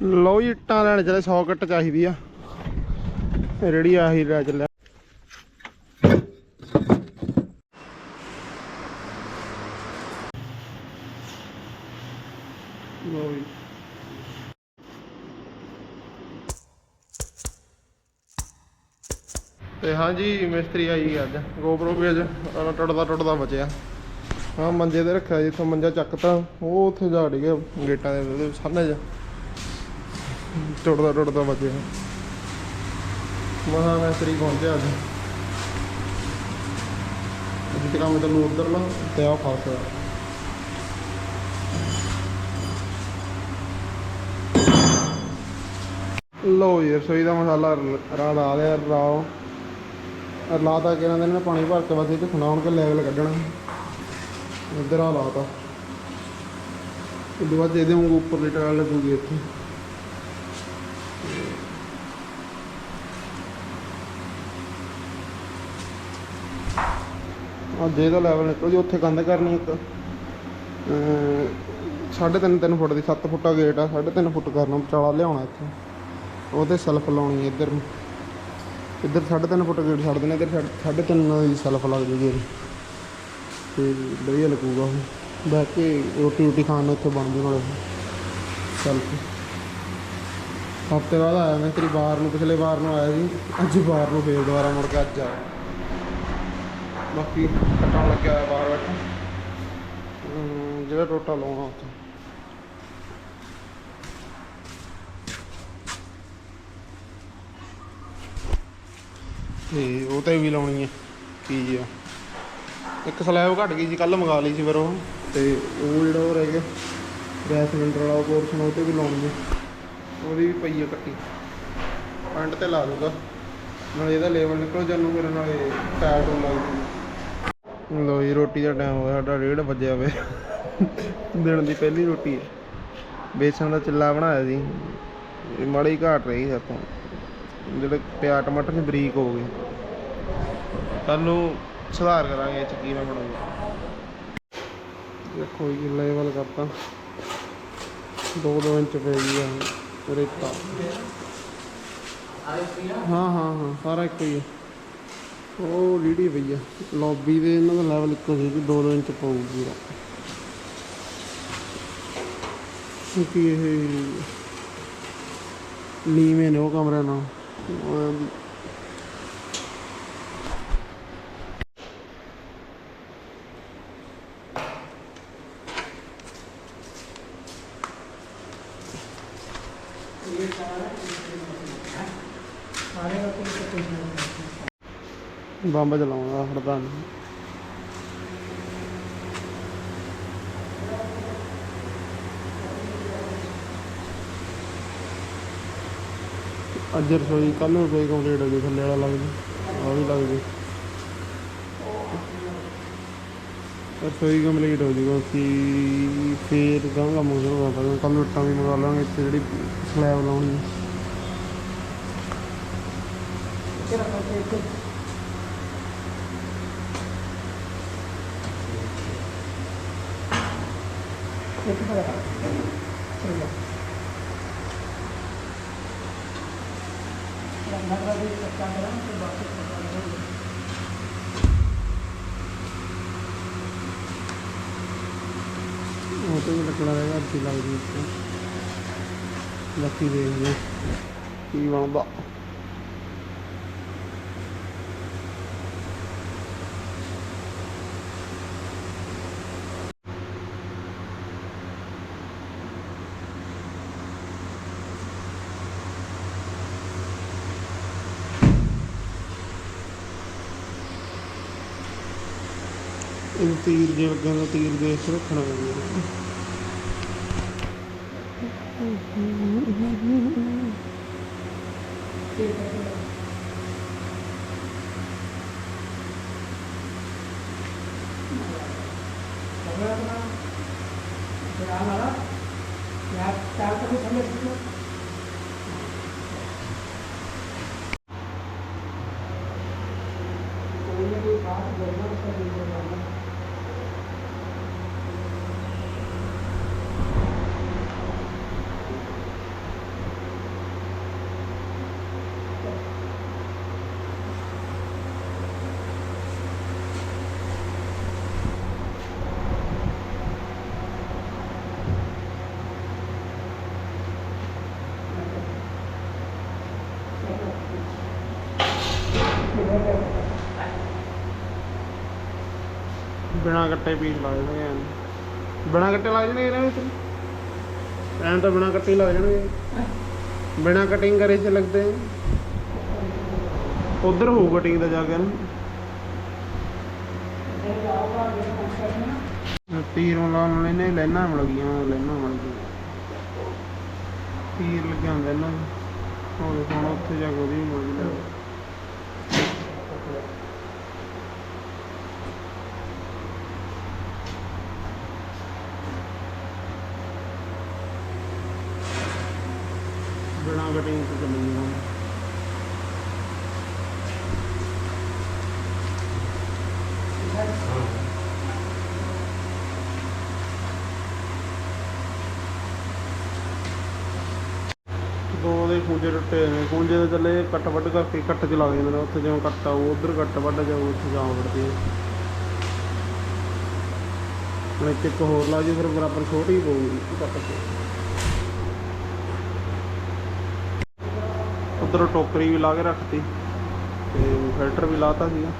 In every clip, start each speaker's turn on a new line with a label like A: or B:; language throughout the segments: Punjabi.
A: ਲਓ ਜੀ, ਇੱਟਾਂ ਲੈਣ ਚਲੇ 100 ਕਿੱਟ ਚਾਹੀਦੀ ਆ। ਰੇੜੀ ਆਹੀ ਲੈ ਚੱਲਿਆ। ਲਓ ਜੀ। ਤੇ ਹਾਂਜੀ, ਮਿਸਤਰੀ ਆਈ ਅੱਜ। ਗੋਬਰੋ ਵੀ ਅੱਜ ਆਹ ਟੁੱਟਦਾ ਬਚਿਆ। ਹਾਂ ਮੰਜੇ ਤੇ ਰੱਖਿਆ, ਜਿੱਥੋਂ ਮੰਜਾ ਚੱਕਤਾ, ਉਹ ਉੱਥੇ ਜਾ ੜ ਗੇਟਾਂ ਦੇ ਉਹਦੇ ਸਾਹਮਣੇ ਜਾ। ਟੁੱਟਦਾ ਟੁੱਟਦਾ ਬਚਿਆ ਮਹਾ ਮਿਸਤਰੀ ਪਹੁੰਚਿਆ ਅੱਜ ਅੱਜ ਤਾਂ ਨੂੰ ਉਧਰ ਲਾ ਤੇ ਆ ਫਸ ਲੋ ਜੀ ਰਸੋਈ ਦਾ ਮਸਾਲਾ ਰਾ ਲਾ ਲਿਆ ਰਾਓ। ਲਾਤਾ ਕਿ ਇਹਨਾਂ ਦੇ ਨੇ ਪਾਣੀ ਭਰ ਕੇ ਬਸ ਇਹ ਤੇ ਖਣਾਉਣ ਕੇ ਲੈਵਲ ਕੱਢਣਾ। ਇੱਧਰ ਆ ਲਾਤਾ। ਉਦੋਂ ਬਾਅਦ ਇਹਦੇ ਵਾਂਗੂ ਉੱਪਰ ਲਿਟਰ ਲੱਗੂਗੀ ਇੱਥੇ। ਆ ਜੇ ਦਾ ਲੈਵਲ ਨਿਕਲ ਜੀ ਉੱਥੇ ਕੰਧ ਕਰਨੀ ਇੱਕ। ਅਮ, ਸਾਢੇ ਤਿੰਨ ਤਿੰਨ ਫੁੱਟ ਦੀ 7 ਫੁੱਟਾ ਗੇਟ ਆ ਸਾਢੇ ਤਿੰਨ ਫੁੱਟ ਕਰਨਾ ਵਿਚਾਲਾ ਲਿਆਉਣਾ ਇੱਥੇ। ਉਹਦੇ ਸੈਲਫ ਲਾਉਣੀ ਇੱਧਰ ਨੂੰ। ਇੱਧਰ ਸਾਢੇ ਤਿੰਨ ਫੁੱਟ ਗੇਟ ਛੱਡ ਦੇਣਾ ਇੱਧਰ ਸਾਢੇ- ਸਾਢੇ ਤਿੰਨ ਦੀ ਸੈਲਫ ਲੱਗ ਜੂਗੀ ਇਹਦੀ। ਤੇ ਵਧੀਆ ਲੱਗੂਗਾ ਉਹ। ਬਹਿ ਕੇ ਰੋਟੀ ਰੋਟੀ ਖਾਣ ਨੂੰ ਇੱਥੇ ਬਣ ਜੂ ਨਾਲੇ। ਸੈਲਫ ਹਫ਼ਤੇ ਬਾਅਦ ਆਇਆ ਮੈਂ ਤੇਰੀ ਬਾਹਰ ਨੂੰ ਪਿਛਲੇ ਵਾਰ ਨੂੰ ਆਇਆ ਸੀ। ਅੱਜ ਬਾਹਰ ਨੂੰ ਫੇਰ ਦੁਬਾਰਾ ਮੁੜ ਕੇ ਅੱਜ ਆਇਆ। ਬਾਕੀ ਕੱਟਣ ਲੱਗਿਆ ਹੋਇਆ ਬਾਹਰ ਬੈਠਾ। ਜਿਹੜਾ ਟੋਟਾ ਲਾਉਣਾ ਉੱਥੇ। ਤੇ ਉਹ ਤੇ ਵੀ ਲਾਉਣੀ ਹੈ ਕੀ ਆ। ਇੱਕ ਸਲੈਬ ਘਟ ਗਈ ਸੀ ਕੱਲ ਮੰਗਾ ਲਈ ਸੀ ਫਿਰ ਉਹ। ਤੇ ਉਹ ਜਿਹੜਾ ਉਹ ਰਹਿ ਗਿਆ ਗੈਸ ਸਿਲੰਡਰ ਵਾਲਾ ਪੋਰਸ਼ਨ ਉਹ ਤੇ ਵੀ ਲਾਉਣੀ ਹੈ ਉਹਦੀ ਵੀ ਪਈ ਆ ਕੱਟੀ ਪੰਡ ਤੇ ਲਾ ਦੂਗਾ। ਨਾਲੇ ਇਹਦਾ ਲੈਵਲ ਨਿਕਲ ਜਾਣੂ ਮੇਰੇ ਨਾਲੇ ਟਾਇਰ ਤੋਂ ਲੱਗ ਲੋ ਜੀ, ਰੋਟੀ ਦਾ ਟਾਈਮ ਹੋਇਆ ਸਾਡਾ ਡੇਢ ਵੱਜਿਆ ਵੇ। ਦਿਨ ਦੀ ਪਹਿਲੀ ਰੋਟੀ। ਹੈ ਬੇਸਣ ਦਾ ਚਿੱਲਾ ਬਣਾਇਆ ਸੀ। ਇਹ ਮਾੜੀ ਘਾਟ ਰਹੀ ਸੀ ਆਪਾਂ ਜਿਹੜੇ ਪਿਆ ਟਮਾਟਰ ਸੀ, ਬਰੀਕ ਹੋ ਗਏ। ਕੱਲ ਨੂੰ ਸੁਧਾਰ ਕਰਾਂਗੇ, ਇਹ ਚ ਕੀ ਮੈਂ ਬਣਾਉਂਗਾ ਦੇਖੋ ਜੀ ਲੈਵਲ ਕਰਤਾ। 2-2 ਇੰਚ ਪੈ ਗਈ ਆ, ਰੇਤਾ। ਹਾਂ ਹਾਂ ਹਾਂ, ਸਾਰਾ ਇੱਕੋ ਹੀ ਹੈ ਉਹ ਲੀੜੀ ਪਈ ਆ। ਲੌਬੀ ਦੇ ਇਹਨਾਂ ਦਾ ਲੈਵਲ ਇੱਕੋ ਸੀ ਕਿ 2-2 ਇੰਚ ਪਊਗੀ ਪੂਰਾ। ਕਿਉਂਕਿ ਇਹ ਨੀਵੇਂ ਨੇ ਉਹ ਕਮਰੇ ਨਾਲ ਉਹ ਬੰਬ ਚਲਾਉਂਦਾ ਹੜਦਾ ਨਹੀਂ ਅੱਜ ਰਸੋਈ ਕੱਲ ਨੂੰ ਰਸੋਈ ਕੰਪਲੀਟ ਹੋ ਗਈ ਥੱਲੇ ਵਾਲਾ ਲੱਗ ਜੂ ਆ ਵੀ ਲੱਗ ਜੂ। ਰਸੋਈ ਕੰਪਲੀਟ ਹੋ ਜੂਗਾ ਕਿ ਫੇਰ ਤਾਂ ਕੰਮ ਹੋ ਕੱਲ ਨੂੰ ਇੱਟਾਂ ਵੀ ਮੰਗਾ ਲਾਂਗੇ ਇੱਥੇ ਜਿਹੜੀ ਸਲੈਬ ਲਾਉਣੀ ਹੈ। ਉਹ ਤੇ ਵੀ ਲੱਗਣਾ ਰਹੇਗਾ ਅੱਧੀ ਲੱਗਦੀ ਇੱਥੇ ਲੱਕੀ ਦੇਖਦੇ ਹਾਂ ਕੀ ਬਣਦਾ ਇਹ ਤੀਰ ਜੇ ਅੱਗੇ ਦਾ ਤੀਰ ਦੇ ਕੇ ਰੱਖਣਾ ਪੈਂਦਾ ਕੋਈ ਨਾ ਕੋਈ ਬਾਤ ਜਰੂਰ ਕਰੀ ਜਰੂਰ ਬਿਨਾ ਕੱਟੇ ਪੀਸ ਲਾ ਦੇਣਗੇ ਐਨ। ਬਿਨਾ ਕੱਟੇ ਲਾ ਜਾਣਗੇ ਇਹਨਾਂ ਵਿੱਚ? ਐਨ ਤਾਂ ਬਿਨਾ ਕੱਟੇ ਹੀ ਲੱਗ ਜਾਣਗੇ। ਬਿਨਾ ਕਟਿੰਗ ਕਰੇ ਚ ਲੱਗਦੇ ਉਧਰ ਹੋਊ ਕਟਿੰਗ ਦਾ ਜਾ ਕੇ ਨਾ ਤੀਰ ਲਾਉਣ ਵਾਲੇ ਲੈਣਾ ਮਿਲ ਗਈਆਂ ਲੈਣਾ ਮਿਲ ਗਈਆਂ। ਤੀਰ ਲੱਗਿਆ ਹੁੰਦਾ ਇਹਨਾਂ ਨੂੰ ਉਹ ਹੁਣ ਉੱਥੇ ਜਾ ਕੇ ਉਹਦੀ ਵੀ ਮਿਲ ਗਈ ਲੈ। ਬਿਨਾ ਕਟਿੰਗ ਤੋਂ ਚੱਲੀ ਜਾਣਾ ਦੋ ਟੁੱਟੇ ਹੋਏ ਨੇ। ਦੇ ਥੱਲੇ ਕੱਟ ਵੱਢ ਕਰਕੇ ਕੱਟ ਚ ਲੱਗ ਜਾਂਦੇ ਨੇ। ਉੱਥੇ ਜਿਵੇਂ ਕੱਟ ਆਊ ਉਧਰ ਕੱਟ ਵੱਢ ਜਾਊ ਉੱਥੇ ਜਾਂ ਵੜਦੀ ਹੈ। ਹੁਣ ਇੱਥੇ ਇੱਕ ਹੋਰ ਲਾ ਜੀ, ਫਿਰ ਬਰਾਬਰ ਛੋਟੀ ਪਊਗੀ। ਕੱਟ ਕੇ। ਉਧਰ ਟੋਕਰੀ ਵੀ ਲਾ ਕੇ ਰੱਖਤੀ ਤੇ ਫਿਲਟਰ ਵੀ ਲਾਤਾ ਸੀਗਾ।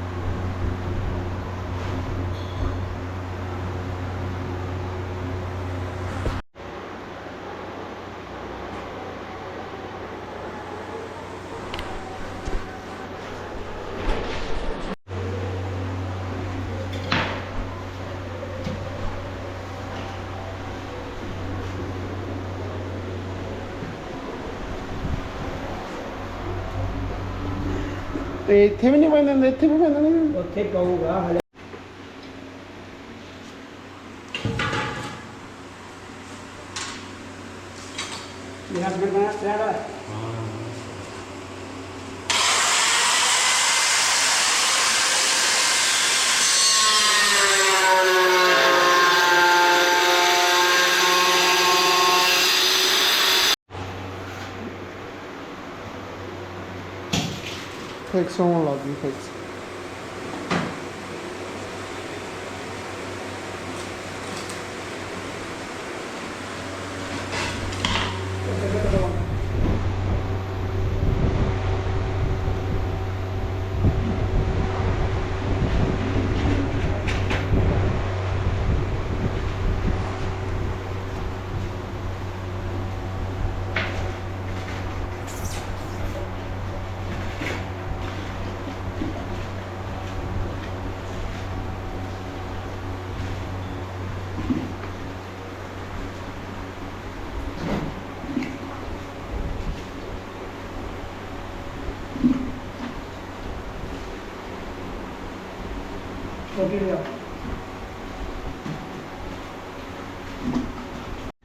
A: ਤੇ ਇੱਥੇ ਵੀ ਨਹੀਂ ਪੈਂਦੇ ਹੁੰਦੇ ਇੱਥੇ ਵੀ ਪੈਂਦੇ ਨੇ।
B: ਉੱਥੇ ਪਊਗਾ, ਹਲੇ। ਇਹ ਬਣਾ ਪਿਆਰਾ
A: ਫਿਕਸ ਹੋਣ ਲੱਗ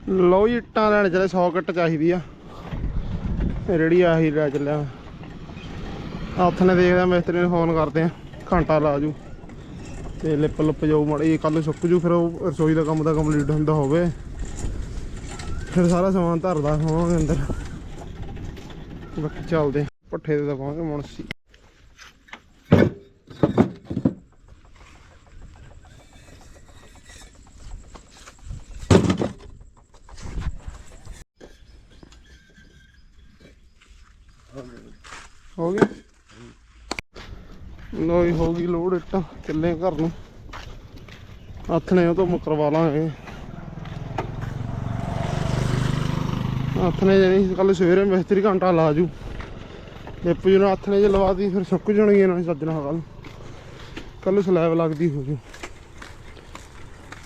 A: ਲਓ ਜੀ, ਇੱਟਾਂ ਲੈਣ ਚਲੇ 100 ਕੱਟ ਚਾਹੀਦੀ ਆ। ਰੇੜੀ ਆਹੀ ਲੈ ਚੱਲਿਆ। ਹੱਥ ਨੇ ਦੇਖਦਾ ਮਿਸਤਰੀ ਨੂੰ ਫੋਨ ਕਰਦੇ ਆ, ਘੰਟਾ ਲਾ ਜੂ। ਤੇ ਲਿਪ ਲਿਪ ਜਾਊ ਮੜੀ ਕੱਲ ਸੁੱਕ ਜੂ, ਫਿਰ ਉਹ ਰਸੋਈ ਦਾ ਕੰਮ ਦਾ ਕੰਪਲੀਟ ਹੁੰਦਾ ਹੋਵੇ। ਫਿਰ ਸਾਰਾ ਸਮਾਨ ਧਰਦਾ ਹੋਵਾਂਗੇ ਅੰਦਰ। ਬਾਕੀ ਚੱਲਦੇ ਆ। ਪੱਠੇ ਤੇ ਦਵਾਂਗੇ ਮੁਨਸੀ। ਹੋ ਗਿਆ। ਲੋ ਹੋ ਗਈ ਲੋਡ ਇੱਟਾਂ। ਚੱਲੇ ਘਰ ਨੂੰ। ਹੱਥ ਉਹ ਤੋਂ ਮੁਕਰਵਾ ਲਾਂਗੇ। ਹੱਥ ਨੇ ਕੱਲ ਸਵੇਰੇ ਮਿਸਤਰੀ ਘੰਟਾ ਲਾ ਜੂ। ਲਿਪ ਜੂ ਨਾਲ ਹੱਥ ਜੇ ਲਵਾਤੀ ਫਿਰ ਸੁੱਕ ਜਾਣਗੇ ਇਹਨਾਂ ਨੇ ਸੱਜਣਾ ਕੱਲ ਕੱਲ ਸਲੈਬ ਲੱਗਦੀ ਹੋ ਜੂ।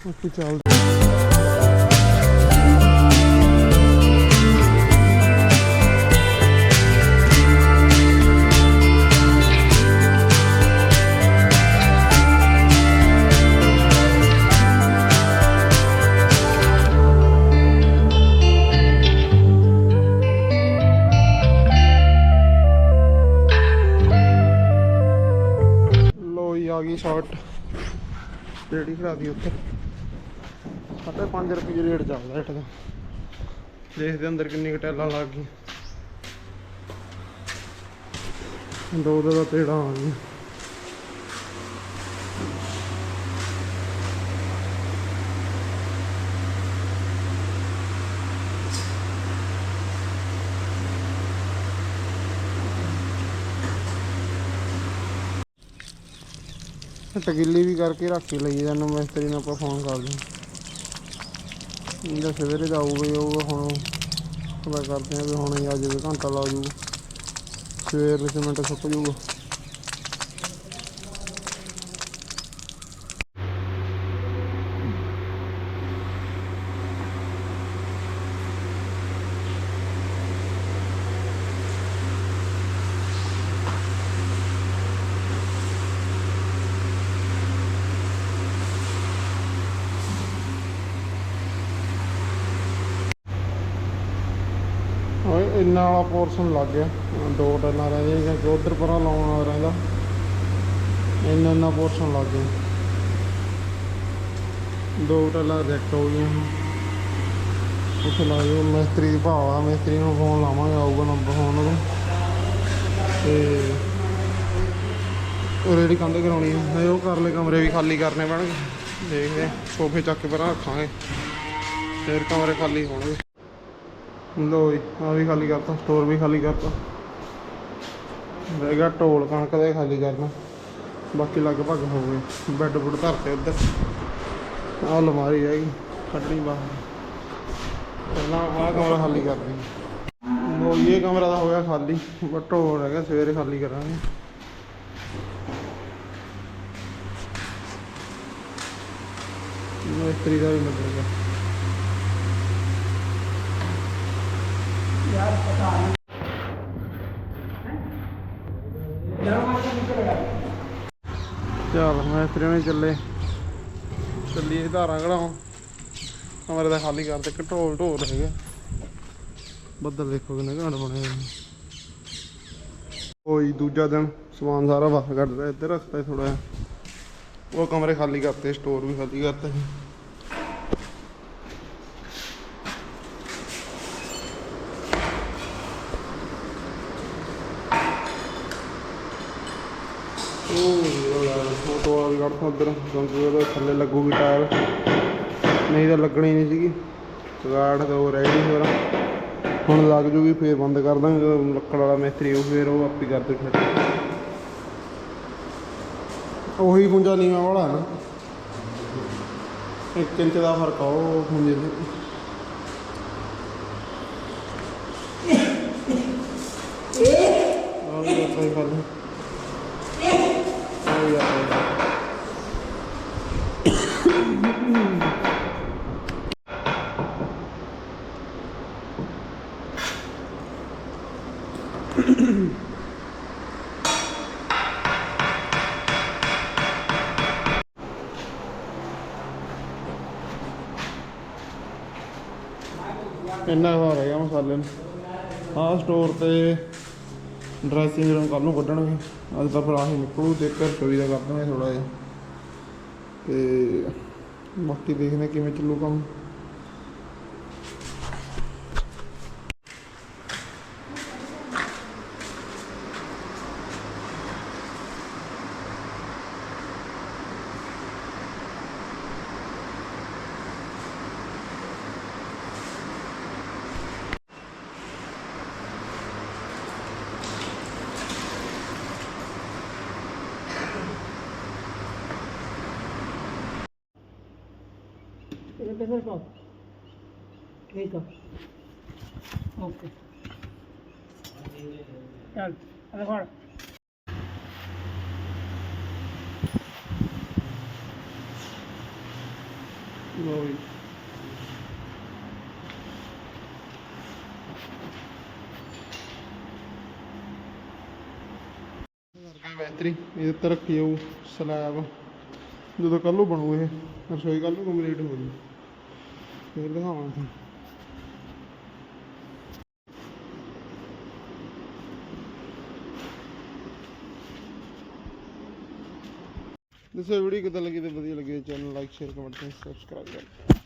A: ਬਾਕੀ ਚੱਲਦੇ। ਆ ਗਈ ਸ਼ਾਰਟ ਰੇੜੀ ਖੜਾ ਉੱਥੇ। ਸਾਢੇ 5 ਰੁਪਏ ਰੇਟ ਚੱਲਦਾ ਇੱਟ ਦਾ ਦੇਖਦੇ ਅੰਦਰ ਕਿੰਨੀ ਕੁ ਟੈਲਾਂ ਲੱਗ ਗਈ ਦੋ ਦੋ ਦਾ ਤੇੜਾ ਆ ਗਈਆਂ। ਟਕਿੱਲੀ ਵੀ ਕਰਕੇ ਰੱਖ ਕੇ ਲਈ ਜਾਨੂੰ ਮਿਸਤਰੀ ਨੂੰ ਆਪਾਂ ਫੋਨ ਕਰਦੇ ਦਿਆਂ ਇਹਦਾ ਸਵੇਰੇ ਦਾ ਆਊਗਾ ਹੀ ਹੁਣ ਪਤਾ ਕਰਦੇ ਆ ਵੀ ਹੁਣ ਆ ਜਾਵੇ ਘੰਟਾ ਲਾ ਜੂ ਸਵੇਰ ਨੂੰ ਮਿੰਟ ਸੁੱਕ ਜੂਗਾ। ਇੰਨਾ ਵਾਲਾ ਪੋਰਸ਼ਨ ਲੱਗ ਗਿਆ। ਦੋ ਟੈਲਾਂ ਰਹਿ ਗਈਆਂ ਕਿ ਉਧਰ ਪਰਾਂ ਲਾਉਣ ਵਾਲਾ ਰਹਿੰਦਾ। ਇੰਨਾ ਇੰਨਾ ਪੋਰਸ਼ਨ ਲੱਗ ਗਿਆ। ਦੋ ਟੈਲਾਂ ਰਿਜੈਕਟ ਹੋ ਗਈਆਂ। ਉੱਥੇ ਲਾ ਜੋ ਮਿਸਤਰੀ ਦੀ ਭਾਵ ਆ ਮਿਸਤਰੀ ਨੂੰ ਫੋਨ ਲਾਵਾਂਗੇ ਆਊਗਾ ਨੰਬਰ ਫੋਨ ਉਹਦਾ। ਤੇ ਉਹ ਰੇੜੀ ਕੰਧ ਕਰਾਉਣੀ ਹੈ ਉਹ ਕਰ ਲੈ ਕਮਰੇ ਵੀ ਖਾਲੀ ਕਰਨੇ ਪੈਣਗੇ। ਦੇਖਦੇ ਹਾਂ, ਸੋਫੇ ਚੱਕ ਕੇ ਪਰਾਂ ਰੱਖਾਂਗੇ। ਫਿਰ ਕਮਰੇ ਖਾਲੀ ਹੋਣਗੇ। ਲੋ ਜੀ ਆ ਵੀ ਖਾਲੀ ਕਰਤਾ, ਸਟੋਰ ਵੀ ਖਾਲੀ ਕਰਤਾ। ਰਹਿ ਗਿਆ ਢੋਲ ਕਣਕ ਦਾ ਖਾਲੀ ਕਰਨਾ। ਬਾਕੀ ਲਗਭਗ ਹੋ ਗਏ। ਬੈੱਡ ਬੁੱਡ ਧਰਤੇ ਉੱਧਰ। ਆਹ ਅਲਮਾਰੀ ਰਹਿ ਕੱਢਣੀ ਬਾਹਰ। ਪਹਿਲਾਂ ਆਹ ਕਮਰਾ ਖਾਲੀ ਕਰਦੇ ਲੋ ਇਹ ਕਮਰਾ ਤਾਂ ਹੋ ਗਿਆ ਖਾਲੀ ਬਟ ਢੋਲ ਹੈਗਾ, ਸਵੇਰੇ ਖਾਲੀ ਕਰਾਂਗੇ। ਮਿਸਤਰੀ ਦਾ ਵੀ
B: ਮਤਲਬ ਯਾਰ, ਪਤਾ ਨਹੀਂ ਮੈਂ ਤਰੀਵੇਂ
A: ਚੱਲੇ ਚੱਲੀਏ ਧਾਰਾਂ ਘੜਾਉਂ ਕਮਰੇ ਦਾ ਖਾਲੀ ਕਰ ਤੇ ਢੋਲ ਢੋਲ ਹੈਗਾ। ਬੱਦਲ ਦੇਖੋ ਕਿੰਨੇ ਘਾਟ ਬਣੇ ਹੋਈ ਦੂਜਾ ਦਿਨ ਸਮਾਨ ਸਾਰਾ ਬਾਹਰ ਕੱਢ ਰਿਹਾ ਇੱਧਰ ਰੱਖਤਾ ਥੋੜਾ ਉਹ ਕਮਰੇ ਖਾਲੀ ਕਰਤੇ, ਸਟੋਰ ਵੀ ਖਾਲੀ ਕਰਤਾ ਫੋਟੋ ਆ ਕਿਉਂਕਿ ਉਹਦੇ ਥੱਲੇ ਲੱਗੂਗੀ ਟਾਇਰ। ਨਹੀਂ ਤਾਂ ਲੱਗਣੀ ਨਹੀਂ ਸੀਗੀ। ਕਗਾੜ ਤਾਂ ਰਹਿ ਗਈ ਫਿਰ ਹੁਣ ਲੱਗ ਜੂਗੀ, ਫੇਰ ਬੰਦ ਕਰ ਦਾਂਗੇ। ਜਦੋਂ ਲੱਕੜ ਵਾਲਾ ਮਿਸਤਰੀ ਉਹ ਫੇਰ ਉਹ ਆਪੀ ਕਰਦੇ ਫਿਰ ਉਹੀ ਪੁੰਜਾ ਨੀਵਾਂ ਵਾਲਾ ਹੈ ਨਾ। ਇੱਕ ਇੰਚ ਦਾ ਫ਼ਰਕ ਆ, ਉਹ ਪੁੰਜੇ ਦੇ ਆਹ ਵੀ ਆਪਾਂ ਹੀ ਕਰ ਲਈ ਆਹ ਯਾਰ ਇੰਨਾ ਹੋ ਰਿਹਾ ਮਸਾਲੇ ਨੂੰ ਆਹ ਸਟੋਰ ਤੇ ਡਰੈਸਿੰਗ ਰੂਮ ਕੱਲ ਨੂੰ ਕੱਢਣਗੇ। ਅੱਜ ਤਾਂ ਫਿਰ ਆਹੀ ਨਿਕਲੂ ਤੇ ਘਰ ਚੋਰੀ ਦਾ ਕਰ ਦੇਣਾ ਥੋੜਾ ਜਿਹਾ। ਤੇ ਬਾਕੀ ਦੇਖਦੇ ਕਿਵੇਂ ਚੱਲੂ ਕੰਮ।
B: business mode. Dito. Okay. Yan. Ano
A: ko? Glory. Battery ਇਹਦੇ ਤਰ੍ਹਾਂ ਕਿਉਂ ਸਲਾਬ ਜਦੋਂ ਕੱਲੂ ਬਣੂ ਇਹ ਰਸੋਈ ਕੱਲੂ ਕੰਪਲੀਟ ਹੋ ਗਈ ਫਿਰ ਦਿਖਾਵਾਂ ਤੁਹਾਨੂੰ ਦੱਸੋ ਵੀਡੀਓ ਕਿੱਦਾਂ ਲੱਗੀ ਤੇ ਵਧੀਆ ਲੱਗੀ ਚੈਨਲ ਲਾਈਕ ਸ਼ੇਅਰ ਕਮੈਂਟ ਤੇ ਸਬਸਕ੍ਰਾਈਬ ਕਰੋ